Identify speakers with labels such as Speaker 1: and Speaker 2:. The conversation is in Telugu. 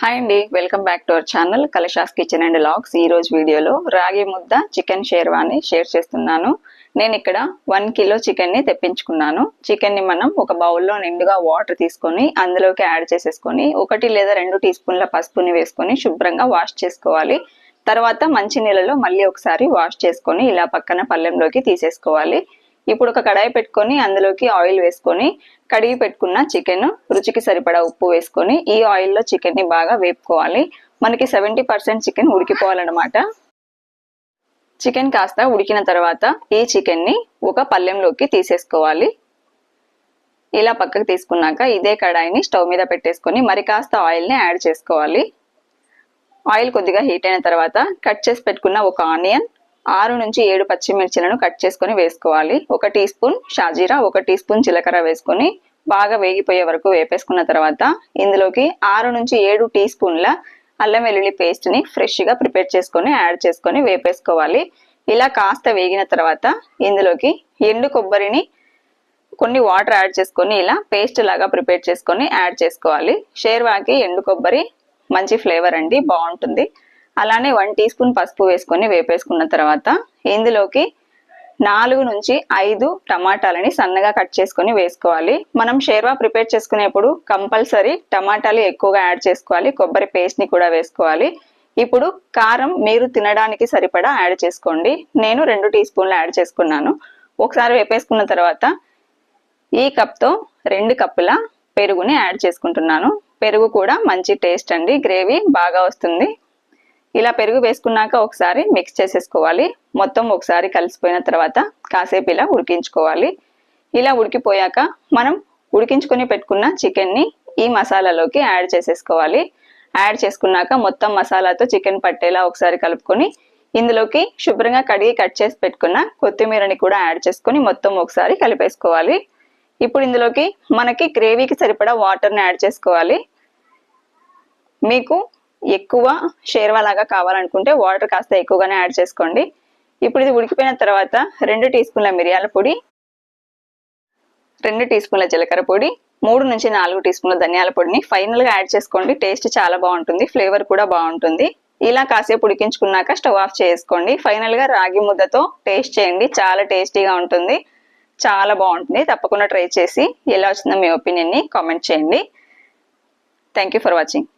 Speaker 1: హాయ్ అండి welcome back to our channel Kalasha's kitchen and logs ఈరోజు వీడియోలో రాగి ముద్ద చికెన్ షేర్వాని షేర్ చేస్తున్నాను. నేను ఇక్కడ వన్ కిలో చికెన్ని తెప్పించుకున్నాను. చికెన్ని మనం ఒక బౌల్లో నిండుగా వాటర్ తీసుకొని అందులోకి యాడ్ చేసేసుకొని ఒకటి లేదా రెండు టీ స్పూన్ల పసుపుని వేసుకొని శుభ్రంగా వాష్ చేసుకోవాలి. తర్వాత మంచి నీళ్ళలో మళ్ళీ ఒకసారి వాష్ చేసుకొని ఇలా పక్కన పళ్ళెంలోకి తీసేసుకోవాలి. ఇప్పుడు ఒక కడాయి పెట్టుకొని అందులోకి ఆయిల్ వేసుకొని కడిగి పెట్టుకున్న చికెన్ రుచికి సరిపడా ఉప్పు వేసుకొని ఈ ఆయిల్లో చికెన్ని బాగా వేపుకోవాలి. మనకి సెవెంటీ పర్సెంట్ చికెన్ ఉడికిపోవాలన్నమాట. చికెన్ కాస్త ఉడికిన తర్వాత ఈ చికెన్ని ఒక పళ్ళెంలోకి తీసేసుకోవాలి. ఇలా పక్కకు తీసుకున్నాక ఇదే కడాయిని స్టవ్ మీద పెట్టేసుకొని మరి కాస్త ఆయిల్ని యాడ్ చేసుకోవాలి. ఆయిల్ కొద్దిగా హీట్ అయిన తర్వాత కట్ చేసి పెట్టుకున్న ఒక ఆనియన్ ఆరు నుంచి ఏడు పచ్చిమిర్చిలను కట్ చేసుకొని వేసుకోవాలి. ఒక టీ స్పూన్ షాజీరా ఒక టీ స్పూన్ జీలకర్ర వేసుకొని బాగా వేగిపోయే వరకు వేపేసుకున్న తర్వాత ఇందులోకి ఆరు నుంచి ఏడు టీ స్పూన్ల అల్లం వెల్లుల్లి పేస్ట్ని ఫ్రెష్గా ప్రిపేర్ చేసుకొని యాడ్ చేసుకొని వేపేసుకోవాలి. ఇలా కాస్త వేగిన తర్వాత ఇందులోకి ఎండు కొబ్బరిని కొన్ని వాటర్ యాడ్ చేసుకొని ఇలా పేస్ట్ లాగా ప్రిపేర్ చేసుకొని యాడ్ చేసుకోవాలి. షేర్వాకి ఎండు కొబ్బరి మంచి ఫ్లేవర్ అండి బాగుంటుంది. అలానే వన్ టీ స్పూన్ పసుపు వేసుకొని వేపేసుకున్న తర్వాత ఇందులోకి నాలుగు నుంచి ఐదు టమాటాలని సన్నగా కట్ చేసుకొని వేసుకోవాలి. మనం షేర్వా ప్రిపేర్ చేసుకునేప్పుడు కంపల్సరీ టమాటాలు ఎక్కువగా యాడ్ చేసుకోవాలి. కొబ్బరి పేస్ట్ని కూడా వేసుకోవాలి. ఇప్పుడు కారం మీరు తినడానికి సరిపడా యాడ్ చేసుకోండి. నేను రెండు టీ స్పూన్లు యాడ్ చేసుకున్నాను. ఒకసారి వేపేసుకున్న తర్వాత ఈ కప్తో రెండు కప్పుల పెరుగుని యాడ్ చేసుకుంటున్నాను. పెరుగు కూడా మంచి టేస్ట్ అండి. గ్రేవీ బాగా వస్తుంది. ఇలా పెరుగు వేసుకున్నాక ఒకసారి మిక్స్ చేసేసుకోవాలి. మొత్తం ఒకసారి కలిసిపోయిన తర్వాత కాసేపు ఇలా ఉడికించుకోవాలి. ఇలా ఉడికిపోయాక మనం ఉడికించుకొని పెట్టుకున్న చికెన్ని ఈ మసాలాలోకి యాడ్ చేసేసుకోవాలి. యాడ్ చేసుకున్నాక మొత్తం మసాలాతో చికెన్ పట్టేలా ఒకసారి కలుపుకొని ఇందులోకి శుభ్రంగా కడిగి కట్ చేసి పెట్టుకున్న కొత్తిమీరని కూడా యాడ్ చేసుకొని మొత్తం ఒకసారి కలిపేసుకోవాలి. ఇప్పుడు ఇందులోకి మనకి గ్రేవీకి సరిపడా వాటర్ని యాడ్ చేసుకోవాలి. మీకు ఎక్కువ షేర్వా లాగా కావాలనుకుంటే వాటర్ కాస్త ఎక్కువగానే యాడ్ చేసుకోండి. ఇప్పుడు ఇది ఉడికిపోయిన తర్వాత రెండు టీ స్పూన్ల మిరియాల పొడి రెండు టీ స్పూన్ల జీలకర్ర పొడి మూడు నుంచి నాలుగు టీ స్పూన్ల ధనియాల పొడిని ఫైనల్గా యాడ్ చేసుకోండి. టేస్ట్ చాలా బాగుంటుంది ఫ్లేవర్ కూడా బాగుంటుంది. ఇలా కాసేపు ఉడికించుకున్నాక స్టవ్ ఆఫ్ చేసుకోండి. ఫైనల్గా రాగి ముద్దతో టేస్ట్ చేయండి. చాలా టేస్టీగా ఉంటుంది చాలా బాగుంటుంది. తప్పకుండా ట్రై చేసి ఎలా వచ్చిందో మీ ఒపీనియన్ని కామెంట్ చేయండి. Thank for watching.